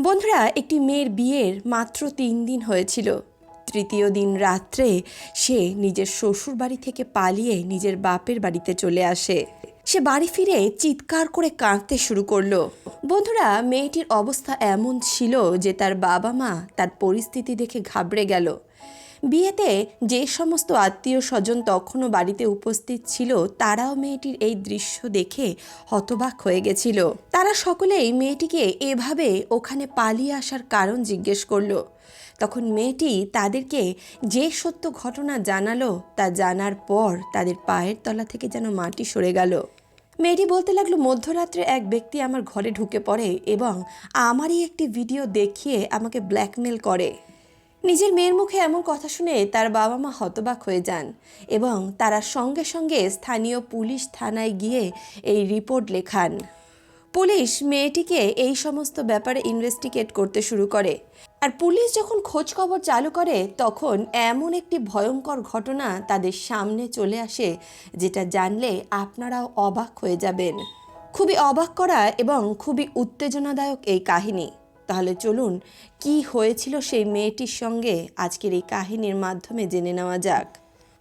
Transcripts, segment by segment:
বন্ধুরা, একটি মেয়ের বিয়ের মাত্র তিন দিন হয়েছিল। তৃতীয় দিন রাত্রে সে নিজের শ্বশুর বাড়ি থেকে পালিয়ে নিজের বাপের বাড়িতে চলে আসে। সে বাড়ি ফিরে চিৎকার করে কাঁদতে শুরু করল। বন্ধুরা, মেয়েটির অবস্থা এমন ছিল যে তার বাবা মা তার পরিস্থিতি দেখে ঘাবড়ে গেল। বিয়েতে যে সমস্ত আত্মীয় স্বজন তখনও বাড়িতে উপস্থিত ছিল, তারাও মেয়েটির এই দৃশ্য দেখে হতবাক হয়ে গেছিল। তারা সকলেই মেয়েটিকে এভাবে ওখানে পালিয়ে আসার কারণ জিজ্ঞেস করল। তখন মেয়েটি তাদেরকে যে সত্য ঘটনা জানালো, তা জানার পর তাদের পায়ের তলা থেকে যেন মাটি সরে গেল। মেয়েটি বলতে লাগল, মধ্যরাত্রে এক ব্যক্তি আমার ঘরে ঢুকে পড়ে এবং আমারই একটি ভিডিও দেখিয়ে আমাকে ব্ল্যাকমেল করে। নিজের মেয়ের মুখে এমন কথা শুনে তার বাবা মা হতবাক হয়ে যান এবং তারা সঙ্গে সঙ্গে স্থানীয় পুলিশ থানায় গিয়ে এই রিপোর্ট লেখান। পুলিশ মেয়েটিকে এই সমস্ত ব্যাপারে ইনভেস্টিগেট করতে শুরু করে। আর পুলিশ যখন খোঁজ খবর চালু করে, তখন এমন একটি ভয়ঙ্কর ঘটনা তাদের সামনে চলে আসে, যেটা জানলে আপনারাও অবাক হয়ে যাবেন। খুবই অবাক করা এবং খুবই উত্তেজনাদায়ক এই কাহিনী। তাহলে চলুন, কি হয়েছিল সেই মেয়েটির সঙ্গে? আজকের এই কাহিনীর মাধ্যমে জেনে নেওয়া যাক।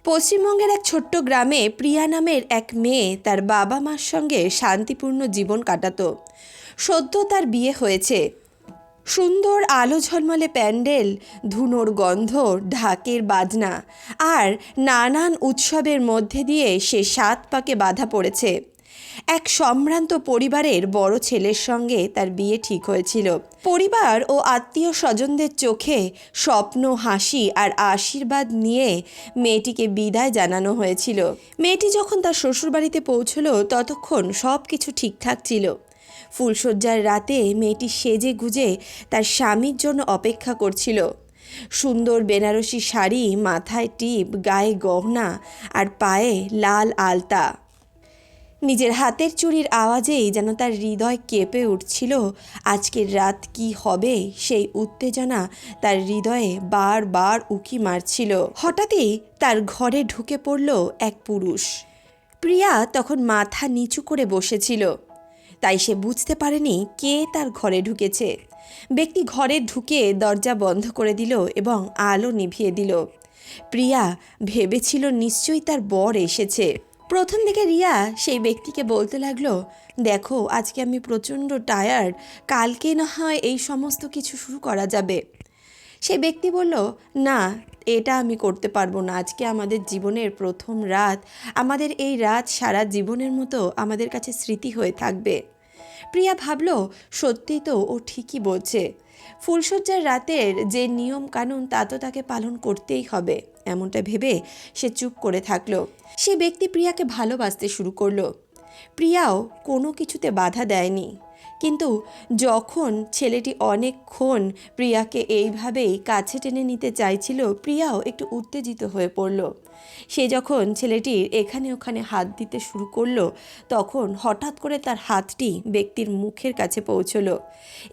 পশ্চিমবঙ্গের এক ছোট্ট গ্রামে প্রিয়া নামের এক মেয়ে তার বাবা মার সঙ্গে শান্তিপূর্ণ জীবন কাটাতো। সদ্য তার বিয়ে হয়েছে। সুন্দর আলো ঝলমলে প্যান্ডেল, ধুনোর গন্ধ, ঢাকের বাজনা আর নানান উৎসবের মধ্যে দিয়ে সে সাত পাকে বাধা পড়েছে। এক সম্ভ্রান্ত পরিবারের বড় ছেলের সঙ্গে তার বিয়ে ঠিক হয়েছিল। পরিবার ও আত্মীয় স্বজনদের চোখে স্বপ্ন, হাসি আর আশীর্বাদ নিয়ে মেয়েটিকে বিদায় জানানো হয়েছিল। মেয়েটি যখন তার শ্বশুরবাড়িতে পৌঁছলো, ততক্ষণ সব কিছু ঠিকঠাক ছিল। ফুলশয্যার রাতে মেয়েটি সেজে গুজে তার স্বামীর জন্য অপেক্ষা করছিল। সুন্দর বেনারসি শাড়ি, মাথায় টিপ, গায়ে গহনা আর পায়ে লাল আলতা। নিজের হাতের চুরির আওয়াজেই যেন তার হৃদয় কেঁপে উঠছিল। আজকের রাত কি হবে? সেই উত্তেজনা তার হৃদয়ে বারবার উকি মারছিল। হঠাৎই তার ঘরে ঢুকে পড়ল এক পুরুষ। প্রিয়া তখন মাথা নিচু করে বসেছিল। তাই সে বুঝতে পারেনি কে তার ঘরে ঢুকেছে। ব্যক্তি ঘরে ঢুকে দরজা বন্ধ করে দিল এবং আলো নিভিয়ে দিল। প্রিয়া ভেবেছিল নিশ্চয়ই তার বর এসেছে। প্রথম দিকে রিয়া সেই ব্যক্তিকে বলতে লাগল, দেখো, আজকে আমি প্রচণ্ড টায়ার্ড কালকে না হয় এই সমস্ত কিছু শুরু করা যাবে। সেই ব্যক্তি বলল, না, এটা আমি করতে পারব না। আজকে আমাদের জীবনের প্রথম রাত, আমাদের এই রাত সারা জীবনের মতো আমাদের কাছে স্মৃতি হয়ে থাকবে। প্রিয়া ভাবল, সত্যিই তো ও ঠিকই বলছে। ফুলশয্যার রাতের যে নিয়ম কানুন, তা তো তাকে পালন করতেই হবে, এমনটা ভেবে সে চুপ করে থাকল। সে ব্যক্তি প্রিয়াকে ভালোবাসতে শুরু করল। প্রিয়াও কোনো কিছুতে বাধা দেয়নি। কিন্তু যখন ছেলেটি অনেকক্ষণ প্রিয়াকে এইভাবেই কাছে টেনে নিতে চাইছিল, প্রিয়াও একটু উত্তেজিত হয়ে পড়ল। সে যখন ছেলেটির এখানে ওখানে হাত দিতে শুরু করল, তখন হঠাৎ করে তার হাতটি ব্যক্তির মুখের কাছে পৌঁছলো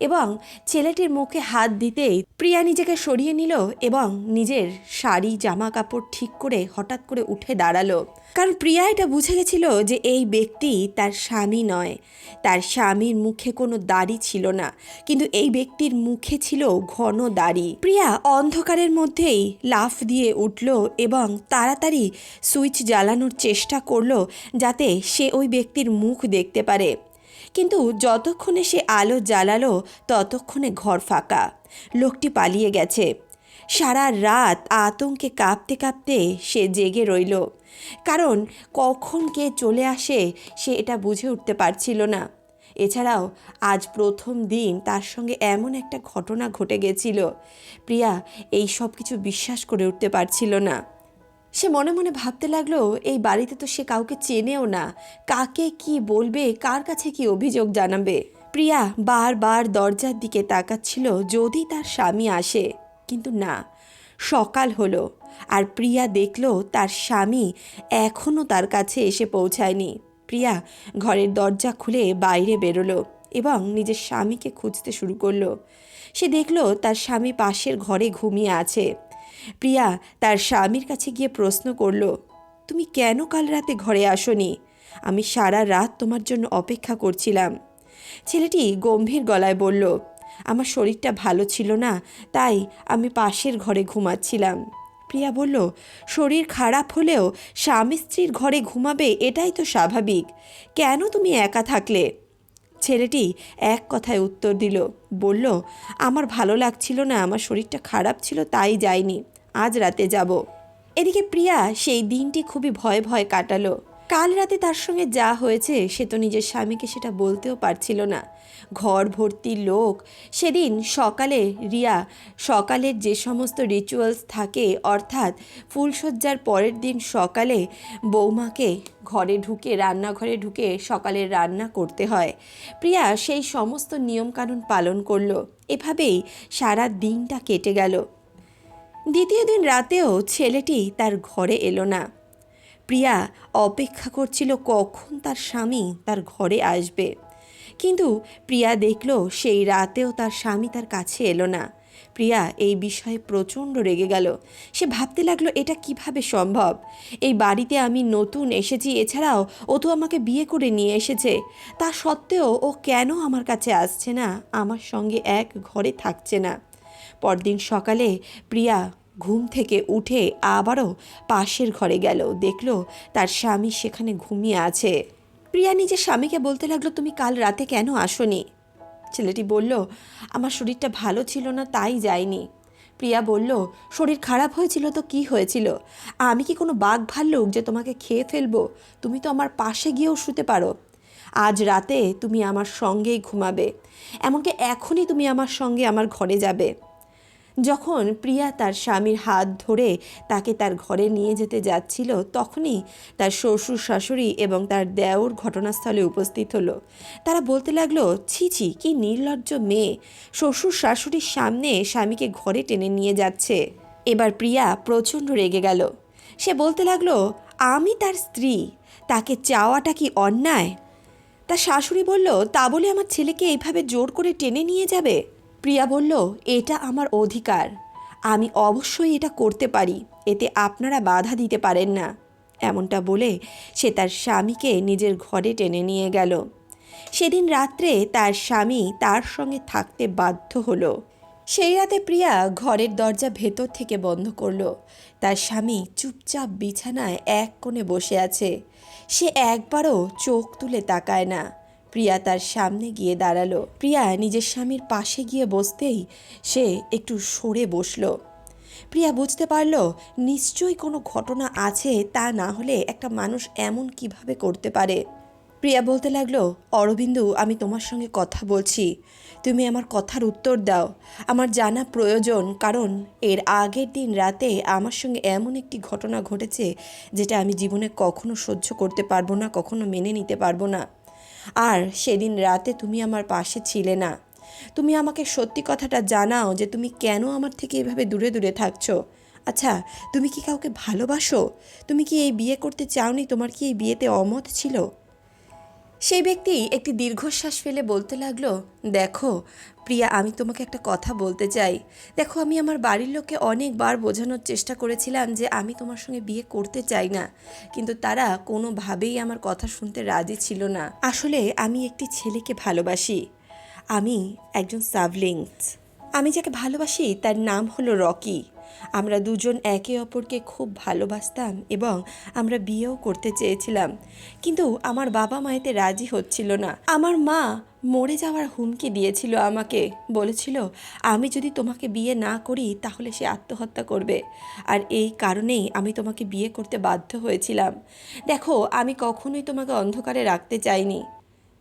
এবং ছেলেটির মুখে হাত দিতেই প্রিয়া নিজেকে সরিয়ে নিল এবং নিজের শাড়ি জামা কাপড় ঠিক করে হঠাৎ করে উঠে দাঁড়াল। কারণ প্রিয়া এটা বুঝে গেছিল যে এই ব্যক্তি তার স্বামী নয়। তার স্বামীর মুখে কোনো দাড়ি ছিল না, কিন্তু এই ব্যক্তির মুখে ছিল ঘন দাড়ি। প্রিয়া অন্ধকারের মধ্যেই লাফ দিয়ে উঠল এবং তাড়াতাড়ি সুইচ জ্বালানোর চেষ্টা করল যাতে সে ওই ব্যক্তির মুখ দেখতে পারে। কিন্তু যতক্ষণে সে আলো জ্বালালো, ততক্ষণে ঘর ফাঁকা। লোকটি পালিয়ে গেছে। সারা রাত আতঙ্কে কাঁপতে কাঁপতে সে জেগে রইল। কারণ কখন কে চলে আসে সে এটা বুঝে উঠতে পারছিল না। এছাড়াও আজ প্রথম দিন তার সঙ্গে এমন একটা ঘটনা ঘটে গেছিল। প্রিয়া, এই সব কিছু বিশ্বাস করে উঠতে পারছিল না। সে মনে মনে ভাবতে লাগল, এই বাড়িতে তো সে কাউকে চেনেও না। কাকে কি বলবে, কার কাছে কি অভিযোগ জানাবে? প্রিয়া বারবার দরজার দিকে তাকাচ্ছিল যদি তার স্বামী আসে। কিন্তু না, সকাল হলো আর প্রিয়া দেখল তার স্বামী এখনও তার কাছে এসে পৌঁছায়নি। প্রিয়া ঘরের দরজা খুলে বাইরে বেরোলো এবং নিজের স্বামীকে খুঁজতে শুরু করল। সে দেখল তার স্বামী পাশের ঘরে ঘুমিয়ে আছে। প্রিয়া তার স্বামীর কাছে গিয়ে প্রশ্ন করল, তুমি কেন কাল রাতে ঘরে আসনি? আমি সারা রাত তোমার জন্য অপেক্ষা করছিলাম। ছেলেটি গম্ভীর গলায় বলল, আমার শরীরটা ভালো ছিল না, তাই আমি পাশের ঘরে ঘুমাচ্ছিলাম। প্রিয়া বলল, শরীর খারাপ হলেও স্বামী স্ত্রীর ঘরে ঘুমাবে এটাই তো স্বাভাবিক। কেন তুমি একা থাকলে? ছেলেটি এক কথায় উত্তর দিল, বলল, আমার ভালো লাগছিল না, আমার শরীরটা খারাপ ছিল, তাই যাইনি। আজ রাতে যাব। এদিকে প্রিয়া সেই দিনটি খুবই ভয় ভয় কাটালো। কাল রাতে তার সঙ্গে যা হয়েছে, সে তো নিজের স্বামীকে সেটা বলতেও পারছিল না। ঘর ভর্তি লোক। সেদিন সকালে রিয়া, সকালের যে সমস্ত রিচুয়ালস থাকে, অর্থাৎ ফুলশয্যার পরের দিন সকালে বৌমাকে ঘরে ঢুকে, রান্নাঘরে ঢুকে সকালের রান্না করতে হয়। প্রিয়া সেই সমস্ত নিয়মকানুন পালন করল। এভাবেই সারা দিনটা কেটে গেল। দ্বিতীয় দিন রাতেও ছেলেটি তার ঘরে এলো না। প্রিয়া অপেক্ষা করছিল কখন তার স্বামী তার ঘরে আসবে। কিন্তু প্রিয়া দেখল সেই রাতেও তার স্বামী তার কাছে এলো না। প্রিয়া এই বিষয়ে প্রচণ্ড রেগে গেল। সে ভাবতে লাগল, এটা কীভাবে সম্ভব? এই বাড়িতে আমি নতুন এসেছি, এছাড়াও ও তো আমাকে বিয়ে করে নিয়ে এসেছে। তা সত্ত্বেও ও কেন আমার কাছে আসছে না? আমার সঙ্গে এক ঘরে থাকছে না। পরদিন সকালে প্রিয়া ঘুম থেকে উঠে আবারও পাশের ঘরে গেল। দেখল তার স্বামী সেখানে ঘুমিয়ে আছে। প্রিয়া নিজের স্বামীকে বলতে লাগল, তুমি কাল রাতে কেন আসনি? ছেলেটি বলল, আমার শরীরটা ভালো ছিল না, তাই যায়নি প্রিয়া বলল, শরীর খারাপ হয়েছিল তো কি হয়েছিল? আমি কি কোনো বাঘ ভাল্লুক যে তোমাকে খেয়ে ফেলব? তুমি তো আমার পাশে গিয়েও শুতে পারো। আজ রাতে তুমি আমার সঙ্গেই ঘুমাবে। এমনকি এখনই তুমি আমার সঙ্গে আমার ঘরে যাবে। যখন প্রিয়া তার স্বামীর হাত ধরে তাকে তার ঘরে নিয়ে যেতে যাচ্ছিল, তখনই তার শ্বশুর শাশুড়ি এবং তার দেওর ঘটনাস্থলে উপস্থিত হলো। তারা বলতে লাগল, ছি ছি, কি নির্লজ্জ মেয়ে। শ্বশুর শাশুড়ির সামনে স্বামীকে ঘরে টেনে নিয়ে যাচ্ছে। এবার প্রিয়া প্রচণ্ড রেগে গেল। সে বলতে লাগল, আমি তার স্ত্রী। তাকে চাওয়াটা কি অন্যায়? তার শাশুড়ি বলল, তা বলে আমার ছেলেকে এইভাবে জোর করে টেনে নিয়ে যাবে? প্রিয়া বলল, এটা আমার অধিকার। আমি অবশ্যই এটা করতে পারি। এতে আপনারা বাধা দিতে পারেন না। এমনটা বলে সে তার স্বামীকে নিজের ঘরে টেনে নিয়ে গেল। সেদিন রাত্রে তার স্বামী তার সঙ্গে থাকতে বাধ্য হলো। সেই রাতে প্রিয়া ঘরের দরজা ভেতর থেকে বন্ধ করল। তার স্বামী চুপচাপ বিছানায় এক কোণে বসে আছে। সে একবারও চোখ তুলে তাকায় না। প্রিয়া তার সামনে গিয়ে দাঁড়াল। প্রিয়া নিজের স্বামীর পাশে গিয়ে বসতেই সে একটু সরে বসল। প্রিয়া বুঝতে পারল, নিশ্চয়ই কোনো ঘটনা আছে, তা না হলে একটা মানুষ এমন কীভাবে করতে পারে। প্রিয়া বলতে লাগল, অরবিন্দু, আমি তোমার সঙ্গে কথা বলছি। তুমি আমার কথার উত্তর দাও। আমার জানা প্রয়োজন, কারণ এর আগের দিন রাতে আমার সঙ্গে এমন একটি ঘটনা ঘটেছে, যেটা আমি জীবনে কখনো সহ্য করতে পারব না, কখনো মেনে নিতে পারব না। আর সেদিন রাতে তুমি আমার পাশে ছিলে না। তুমি আমাকে সত্যি কথাটা জানাও যে তুমি কেন আমার থেকে এভাবে দূরে দূরে থাকছো। আচ্ছা তুমি কি কাউকে ভালোবাসো? তুমি কি এই বিয়ে করতে চাওনি? তোমার কি এই বিয়েতে অমত ছিল? সেই ব্যক্তি একটি দীর্ঘশ্বাস ফেলে বলতে লাগল, দেখো, প্রিয়া, আমি তোমাকে একটা কথা বলতে চাই। দেখো, আমি আমার বাড়ির লোককে অনেকবার বোঝানোর চেষ্টা করেছিলাম যে আমি তোমার সঙ্গে বিয়ে করতে চাই না। কিন্তু তারা কোনোভাবেই আমার কথা শুনতে রাজি ছিল না। আসলে আমি একটি ছেলেকে ভালোবাসি। আমি একজন সাবলিংস। আমি যাকে ভালোবাসি, তার নাম হলো রকি। আমরা দুজন একে অপরকে খুব ভালোবাসতাম এবং আমরা বিয়েও করতে চেয়েছিলাম। কিন্তু আমার বাবা মায়েতে রাজি হচ্ছিল না। আমার মা মরে যাওয়ার হুমকি দিয়েছিল আমাকে। বলেছিল, আমি যদি তোমাকে বিয়ে না করি, তাহলে সে আত্মহত্যা করবে। আর এই কারণেই আমি তোমাকে বিয়ে করতে বাধ্য হয়েছিলাম। দেখো, আমি কখনোই তোমাকে অন্ধকারে রাখতে চাইনি।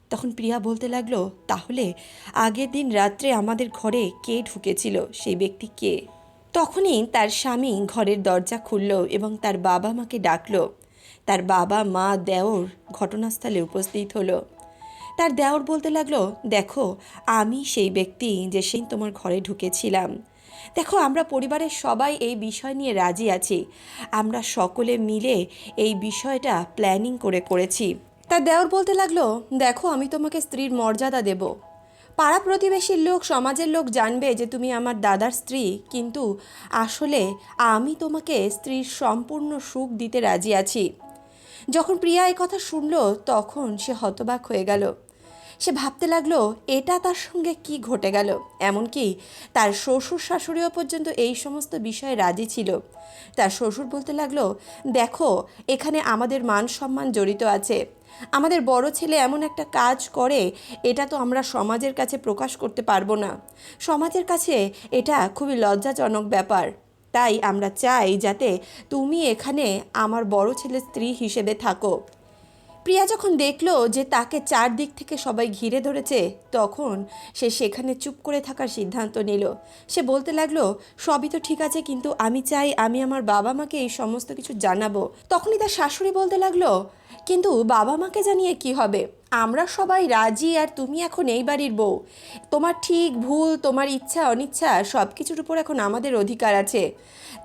তখন প্রিয়া বলতে লাগল, তাহলে আগের দিন রাত্রে আমাদের ঘরে কে ঢুকেছিল? সেই ব্যক্তি কে? তখনই তার স্বামী ঘরের দরজা খুলল এবং তার বাবা মাকে ডাকলো। তার বাবা মা দেওর ঘটনাস্থলে উপস্থিত হলো। তার দেওর বলতে লাগল, দেখো, আমি সেই ব্যক্তি যে সেই তোমার ঘরে ঢুকেছিলাম। দেখো, আমরা পরিবারের সবাই এই বিষয় নিয়ে রাজি আছি। আমরা সকলে মিলে এই বিষয়টা প্ল্যানিং করে করেছি। তার দেওর বলতে লাগল, দেখো, আমি তোমাকে স্ত্রীর মর্যাদা দেব। পাড়া প্রতিবেশীর লোক, সমাজের লোক জানবে যে তুমি আমার দাদার স্ত্রী। কিন্তু আসলে আমি তোমাকে স্ত্রীর সম্পূর্ণ সুখ দিতে রাজি আছি। যখন প্রিয়া কথা শুনল, তখন সে হতবাক হয়ে গেল। সে ভাবতে লাগল, এটা তার সঙ্গে কি ঘটে গেল? এমনকি তার শ্বশুর শাশুড়িও পর্যন্ত এই সমস্ত বিষয়ে রাজি ছিল। তার শ্বশুর বলতে লাগল, দেখো, এখানে আমাদের মান সম্মান জড়িত আছে। আমাদের বড় ছেলে এমন একটা কাজ করে, এটা তো আমরা সমাজের কাছে প্রকাশ করতে পারব না। সমাজের কাছে এটা খুবই লজ্জাজনক ব্যাপার। তাই আমরা চাই যাতে তুমি এখানে আমার বড় ছেলের স্ত্রী হিসেবে থাকো। প্রিয়া যখন দেখল যে তাকে চারদিক থেকে সবাই ঘিরে ধরেছে, তখন সে সেখানে চুপ করে থাকার সিদ্ধান্ত নিল। সে বলতে লাগল, সবই তো ঠিক আছে, কিন্তু আমি চাই আমি আমার বাবা মাকে এই সমস্ত কিছু জানাব। তখনই তার শাশুড়ি বলতে লাগল, কিন্তু বাবা মাকে জানিয়ে কি হবে? আমরা সবাই রাজি আর তুমি এখন এই বাড়ির বউ। তোমার ঠিক ভুল, তোমার ইচ্ছা, অনিচ্ছা সব কিছুর উপর এখন আমাদের অধিকার আছে।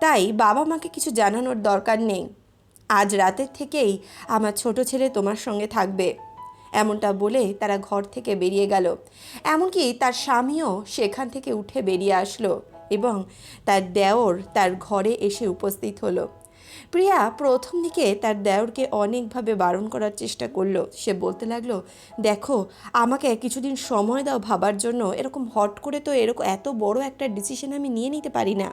তাই বাবা মাকে কিছু জানানোর দরকার নেই। আজ রাতের থেকেই আমার ছোট ছেলে তোমার সঙ্গে থাকবে। এমনটা বলে তারা ঘর থেকে বেরিয়ে গেল। এমনকি তার স্বামীও সেখান থেকে উঠে বেরিয়ে আসলো এবং তার দেওর তার ঘরে এসে উপস্থিত হলো। প্রিয়া প্রথম দিকে তার দেওরকে অনেকভাবে বারণ করার চেষ্টা করল। সে বলতে লাগল, দেখো, আমাকে কিছুদিন সময় দাও ভাবার জন্য। এরকম হট করে তো এরকম এত বড় একটা ডিসিশন আমি নিয়ে নিতে পারি না।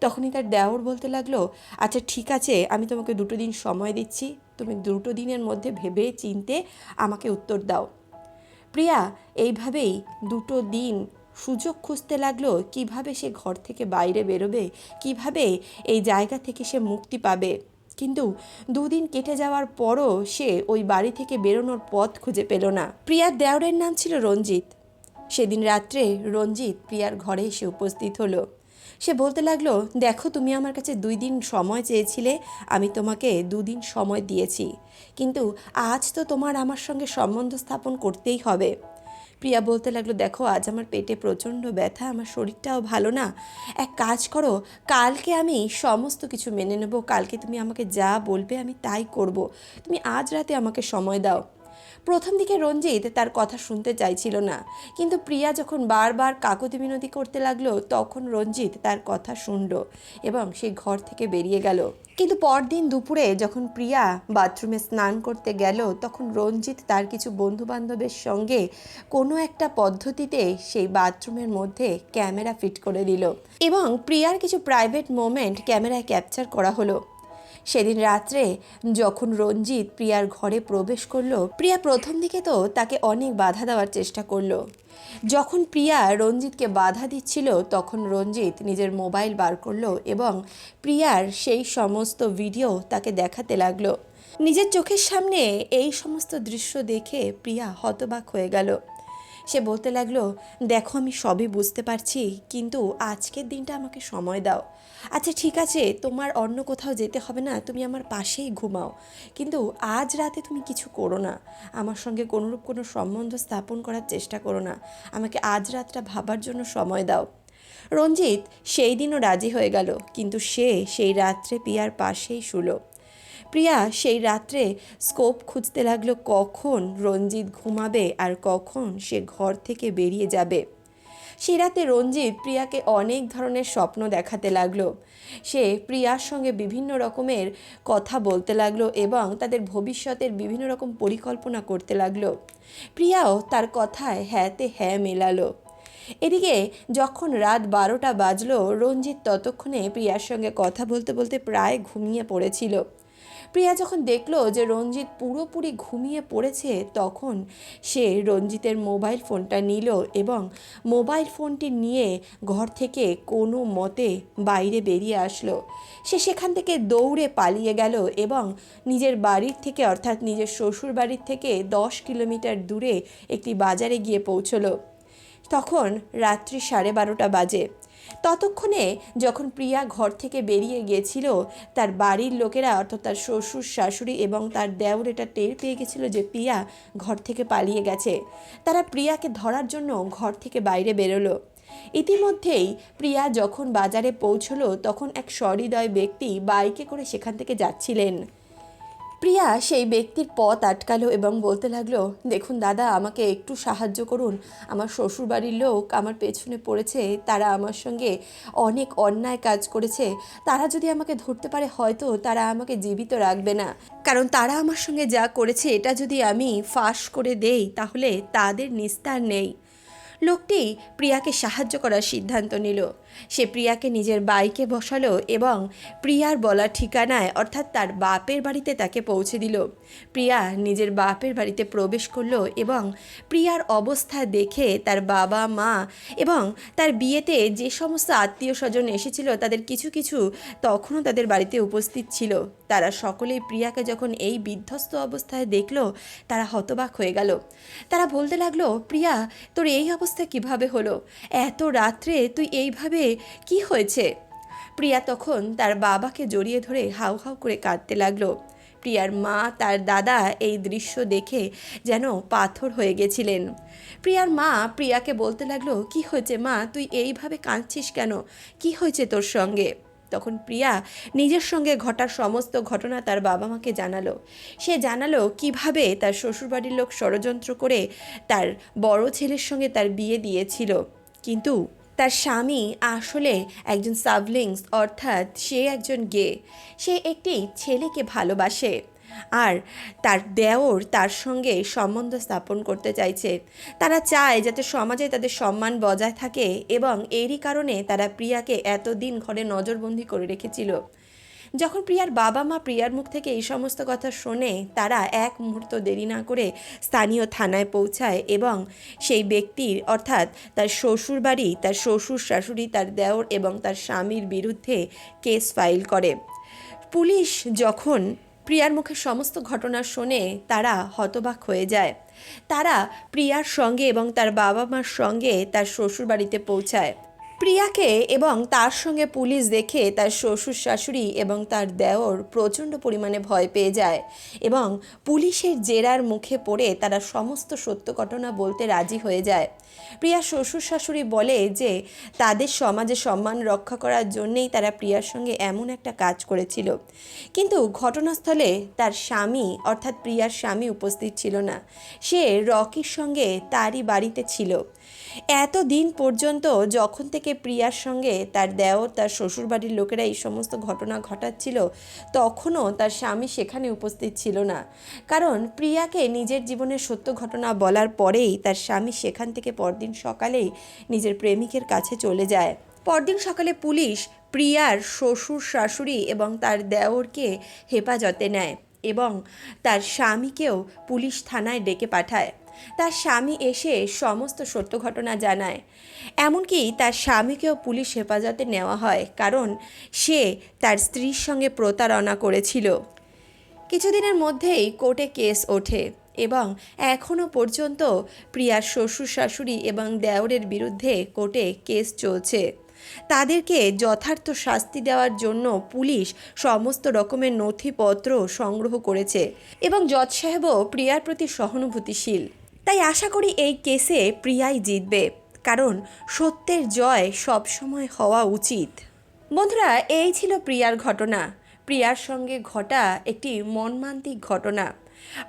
তখনই তার দেওর বলতে লাগল আচ্ছা ঠিক আছে, আমি তোমাকে দুটো দিন সময় দিচ্ছি। তুমি দুটো দিনের মধ্যে ভেবে চিনতে আমাকে উত্তর দাও। প্রিয়া এইভাবেই দুটো দিন সুযোগ খুঁজতে লাগল, কীভাবে সে ঘর থেকে বাইরে বেরোবে, কীভাবে এই জায়গা থেকে সে মুক্তি পাবে। কিন্তু দুদিন কেটে যাওয়ার পরও সে ওই বাড়ি থেকে বেরোনোর পথ খুঁজে পেল না। প্রিয়ার দেওরের নাম ছিল রঞ্জিত। সেদিন রাত্রে রঞ্জিত প্রিয়ার ঘরে এসে উপস্থিত হলো। সে বলতে লাগল, দেখো তুমি আমার কাছে দুই দিন সময় চেয়েছিলে, আমি তোমাকে দুদিন সময় দিয়েছি। কিন্তু আজ তো তোমার আমার সঙ্গে সম্বন্ধ স্থাপন করতেই হবে। প্রিয়া বলতে লাগল, দেখো, আজ আমার পেটে প্রচণ্ড ব্যথা, আমার শরীরটাও ভালো না। এক কাজ করো, কালকে আমি সমস্ত কিছু মেনে নেব, কালকে তুমি আমাকে যা বলবে আমি তাই করব। তুমি আজ রাতে আমাকে সময় দাও। প্রথম দিকে রঞ্জিত তার কথা শুনতে চাইছিল না। কিন্তু প্রিয়া যখন বারবার কাকতি বিনতি করতে লাগল, তখন রঞ্জিত তার কথা শুনল এবং সে ঘর থেকে বেরিয়ে গেল। কিন্তু পরদিন দুপুরে যখন প্রিয়া বাথরুমে স্নান করতে গেল, তখন রঞ্জিত তার কিছু বন্ধু বান্ধবের সঙ্গে কোনো একটা পদ্ধতিতে সেই বাথরুমের মধ্যে ক্যামেরা ফিট করে দিল এবং প্রিয়ার কিছু প্রাইভেট মোমেন্ট ক্যামেরায় ক্যাপচার করা হলো। সেদিন রাত্রে যখন রঞ্জিত প্রিয়ার ঘরে প্রবেশ করল, প্রিয়া প্রথম দিকে তো তাকে অনেক বাধা দেওয়ার চেষ্টা করল। যখন প্রিয়া রঞ্জিতকে বাধা দিচ্ছিল, তখন রঞ্জিত নিজের মোবাইল বার করল এবং প্রিয়ার সেই সমস্ত ভিডিও তাকে দেখাতে লাগল। নিজের চোখের সামনে এই সমস্ত দৃশ্য দেখে প্রিয়া হতবাক হয়ে গেল। সে বলতে লাগল, দেখো, আমি সবই বুঝতে পারছি, কিন্তু আজকের দিনটা আমাকে সময় দাও। আচ্ছা ঠিক আছে, তোমার অন্য কোথাও যেতে হবে না, তুমি আমার পাশেই ঘুমাও। কিন্তু আজ রাতে তুমি কিছু করো না। আমার সঙ্গে কোনোরূপ কোনো সম্বন্ধ স্থাপন করার চেষ্টা করো না। আমাকে আজ রাতটা ভাবার জন্য সময় দাও। রঞ্জিত সেই দিনও রাজি হয়ে গেল, কিন্তু সে সেই রাত্রে পিয়ার পাশেই শুলো। প্রিয়া, সেই রাত্রে স্কোপ খুঁজতে লাগল কখন রঞ্জিত ঘুমাবে আর কখন সে ঘর থেকে বেরিয়ে যাবে। সে রাতে রঞ্জিত প্রিয়াকে অনেক ধরনের স্বপ্ন দেখাতে লাগল। সে প্রিয়ার সঙ্গে বিভিন্ন রকমের কথা বলতে লাগল এবং তাদের ভবিষ্যতের বিভিন্ন রকম পরিকল্পনা করতে লাগল। প্রিয়াও তার কথায় হ্যাঁতে হ্যাঁ মেলালো। এদিকে যখন রাত বারোটা বাজলো, রঞ্জিত ততক্ষণে প্রিয়ার সঙ্গে কথা বলতে বলতে প্রায় ঘুমিয়ে পড়েছিল। প্রিয়া যখন দেখল যে রঞ্জিত পুরোপুরি ঘুমিয়ে পড়েছে, তখন সে রঞ্জিতের মোবাইল ফোনটা নিল এবং মোবাইল ফোনটি নিয়ে ঘর থেকে কোনো মতে বাইরে বেরিয়ে আসলো। সে সেখান থেকে দৌড়ে পালিয়ে গেল এবং নিজের বাড়ির থেকে অর্থাৎ নিজের শ্বশুর বাড়ির থেকে দশ কিলোমিটার দূরে একটি বাজারে গিয়ে পৌঁছলো। তখন রাত্রি সাড়ে বারোটা বাজে। ততক্ষণে যখন প্রিয়া ঘর থেকে বেরিয়ে গিয়েছিল তার বাড়ির লোকেরা, অর্থাৎ তার শ্বশুর, শাশুড়ি এবং তার দেওর এটা টের পেয়ে গেছিল যে প্রিয়া ঘর থেকে পালিয়ে গেছে। তারা প্রিয়াকে ধরার জন্য ঘর থেকে বাইরে বেরোলো। ইতিমধ্যেই প্রিয়া যখন বাজারে পৌঁছলো, তখন এক সহৃদয় ব্যক্তি বাইকে করে সেখান থেকে যাচ্ছিলেন। প্রিয়া সেই ব্যক্তির পথ আটকালো এবং বলতে লাগল, দেখুন দাদা, আমাকে একটু সাহায্য করুন। আমার শ্বশুরবাড়ির লোক আমার পেছনে পড়েছে, তারা আমার সঙ্গে অনেক অন্যায় কাজ করেছে। তারা যদি আমাকে ধরতে পারে, হয়তো তারা আমাকে জীবিত রাখবে না। কারণ তারা আমার সঙ্গে যা করেছে, এটা যদি আমি ফাঁস করে দেই, তাহলে তাদের নিস্তার নেই। লোকটি প্রিয়াকে সাহায্য করার সিদ্ধান্ত নিল। সে প্রিয়াকে নিজের বাইকে বসালো এবং প্রিয়ার বলা ঠিকানায়, অর্থাৎ তার বাপের বাড়িতে তাকে পৌঁছে দিল। প্রিয়া নিজের বাপের বাড়িতে প্রবেশ করল এবং প্রিয়ার অবস্থা দেখে তার বাবা, মা এবং তার বিয়েতে যে সমস্ত আত্মীয় স্বজন এসেছিল, তাদের কিছু কিছু তখনও তাদের বাড়িতে উপস্থিত ছিল। তারা সকলেই প্রিয়াকে যখন এই বিধ্বস্ত অবস্থায় দেখল, তারা হতবাক হয়ে গেল। তারা বলতে লাগল, প্রিয়া, তোর এই অবস্থা কীভাবে হলো? এত রাত্রে তুই এইভাবে কি হয়েছে? প্রিয়া তখন তার বাবাকে জড়িয়ে ধরে হাউ হাউ করে কাঁদতে লাগল। প্রিয়ার মা, তার দাদা এই দৃশ্য দেখে যেন পাথর হয়ে গেছিলেন। প্রিয়ার মা প্রিয়াকে বলতে লাগল, কি হয়েছে মা? তুই এইভাবে কাঁদছিস কেন? কি হয়েছে তোর সঙ্গে? তখন প্রিয়া নিজের সঙ্গে ঘটার সমস্ত ঘটনা তার বাবা মাকে জানালো। সে জানালো কীভাবে তার শ্বশুরবাড়ির লোক ষড়যন্ত্র করে তার বড় ছেলের সঙ্গে তার বিয়ে দিয়েছিল। কিন্তু তার স্বামী আসলে একজন সাবলিংস, অর্থাৎ সে একজন গে। সে একটি ছেলেকে ভালোবাসে আর তার দেওর তার সঙ্গে সম্বন্ধ স্থাপন করতে চাইছে। তারা চায় যাতে সমাজে তাদের সম্মান বজায় থাকে এবং এরই কারণে তারা প্রিয়াকে এতদিন ঘরে নজরবন্দি করে রেখেছিল। যখন প্রিয়ার বাবা মা প্রিয়ার মুখ থেকে এই সমস্ত কথা শোনে, তারা এক মুহূর্ত দেরি না করে স্থানীয় থানায় পৌঁছায় এবং সেই ব্যক্তির, অর্থাৎ তার শ্বশুর বাড়ি তার শ্বশুর শাশুড়ি তার দেওর এবং তার স্বামীর বিরুদ্ধে কেস ফাইল করে। পুলিশ যখন প্রিয়ার মুখে সমস্ত ঘটনা শোনে, তারা হতবাক হয়ে যায়। তারা প্রিয়ার সঙ্গে এবং তার বাবা মার সঙ্গে তার শ্বশুর বাড়িতে পৌঁছায়। প্রিয়াকে এবং তার সঙ্গে পুলিশ দেখে তার শ্বশুর শাশুড়ি এবং তার দেওর প্রচণ্ড পরিমাণে ভয় পেয়ে যায় এবং পুলিশের জেরার মুখে পড়ে তারা সমস্ত সত্য ঘটনা বলতে রাজি হয়ে যায়। প্রিয়া শ্বশুর শাশুড়ি বলে যে, তাদের সমাজে সম্মান রক্ষা করার জন্যেই তারা প্রিয়ার সঙ্গে এমন একটা কাজ করেছিল। কিন্তু ঘটনাস্থলে তার স্বামী, অর্থাৎ প্রিয়ার স্বামী উপস্থিত ছিল না। সে রকির সঙ্গে তারই বাড়িতে ছিল। এত দিন পর্যন্ত যখন থেকে প্রিয়ার সঙ্গে তার দেওর তার শ্বশুরবাড়ির লোকেরা এই সমস্ত ঘটনা ঘটাচ্ছিল, তখনও তার স্বামী সেখানে উপস্থিত ছিল না। কারণ প্রিয়াকে নিজের জীবনের সত্য ঘটনা বলার পরেই তার স্বামী সেখান থেকে পরদিন সকালেই নিজের প্রেমিকের কাছে চলে যায়। পরদিন সকালে পুলিশ প্রিয়ার শ্বশুর, শাশুড়ি এবং তার দেওরকে হেফাজতে নেয় এবং তার স্বামীকেও পুলিশ থানায় ডেকে পাঠায়। তার স্বামী এসে সমস্ত সত্য ঘটনা জানায়। এমনকি তার স্বামীকেও পুলিশ হেফাজতে নেওয়া হয়, কারণ সে তার স্ত্রীর সঙ্গে প্রতারণা করেছিল। কিছুদিনের মধ্যেই কোর্টে কেস ওঠে এবং এখনও পর্যন্ত প্রিয়ার শ্বশুর শাশুড়ি এবং দেওরের বিরুদ্ধে কোর্টে কেস চলছে। তাদেরকে যথার্থ শাস্তি দেওয়ার জন্য পুলিশ সমস্ত রকমের নথিপত্র সংগ্রহ করেছে এবং জজ সাহেবও প্রিয়ার প্রতি সহানুভূতিশীল। তাই আশা করি এই কেসে প্রিয়াই জিতবে, কারণ সত্যের জয় সবসময় হওয়া উচিত। বন্ধুরা, এই ছিল প্রিয়ার ঘটনা। প্রিয়ার সঙ্গে ঘটা একটি মর্মান্তিক ঘটনা।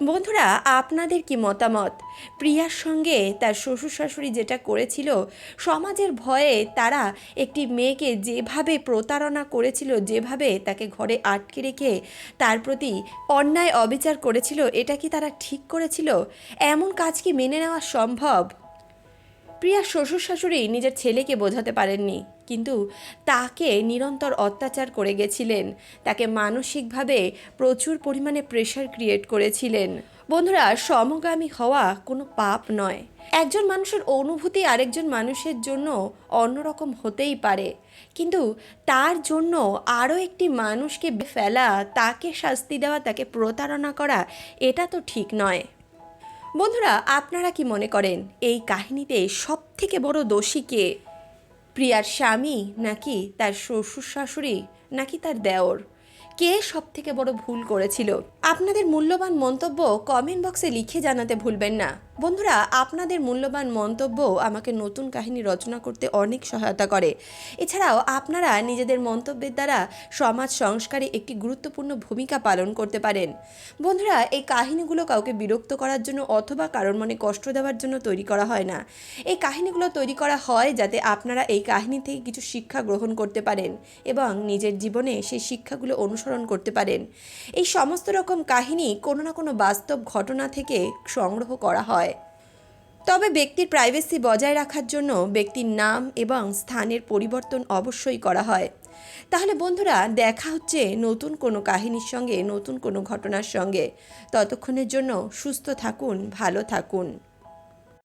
বন্ধুরা, আপনাদের কি মতামত? প্রিয়ার সঙ্গে তার শ্বশুর শাশুড়ি যেটা করেছিল, সমাজের ভয়ে তারা একটি মেয়েকে যেভাবে প্রতারণা করেছিল, যেভাবে তাকে ঘরে আটকে রেখে তার প্রতি অন্যায় অবিচার করেছিল, এটা কি তারা ঠিক করেছিল? এমন কাজ কি মেনে নেওয়া সম্ভব? প্রিয়া শ্বশুর শাশুড়ি নিজের ছেলেকে বোঝাতে পারেননি। কিন্তু তাকে নিরন্তর অত্যাচার করে গেছিলেন। তাকে মানসিকভাবে প্রচুর পরিমাণে প্রেশার ক্রিয়েট করেছিলেন। বন্ধুরা, সমগামী হওয়া কোনো পাপ নয়। একজন মানুষের অনুভূতি আরেকজন মানুষের জন্য অন্যরকম হতেই পারে। কিন্তু তার জন্য আরও একটি মানুষকে ফেলা, তাকে শাস্তি দেওয়া, তাকে প্রতারণা করা, এটা তো ঠিক নয়। বন্ধুরা, আপনারা কি মনে করেন, এই কাহিনীতে সব থেকে বড় দোষী কে? প্রিয়ার স্বামী নাকি তার শ্বশুর শাশুড়ি নাকি তার দেওর? কে সব থেকে বড় ভুল করেছিল? আপনাদের মূল্যবান মন্তব্য কমেন্ট বক্সে লিখে জানাতে ভুলবেন না। বন্ধুরা, আপনাদের মূল্যবান মন্তব্য আমাকে নতুন কাহিনী রচনা করতে অনেক সহায়তা করে। এছাড়াও আপনারা নিজেদের মন্তব্যের দ্বারা সমাজ সংস্কারে একটি গুরুত্বপূর্ণ ভূমিকা পালন করতে পারেন। বন্ধুরা, এই কাহিনীগুলো কাউকে বিরক্ত করার জন্য অথবা কারোর মনে কষ্ট দেওয়ার জন্য তৈরি করা হয় না। এই কাহিনীগুলো তৈরি করা হয় যাতে আপনারা এই কাহিনী থেকে কিছু শিক্ষা গ্রহণ করতে পারেন এবং নিজের জীবনে সেই শিক্ষাগুলো অনুসরণ করতে পারেন। এই সমস্ত রকম কাহিনী কোনো না কোনো বাস্তব ঘটনা থেকে সংগ্রহ করা হয়। তবে ব্যক্তির প্রাইভেসি বজায় রাখার জন্য ব্যক্তির নাম এবং স্থানের পরিবর্তন অবশ্যই করা হয়। তাহলে বন্ধুরা, দেখা হচ্ছে নতুন কোনো কাহিনীর সঙ্গে, নতুন কোনো ঘটনার সঙ্গে। ততক্ষণের জন্য সুস্থ থাকুন, ভালো থাকুন।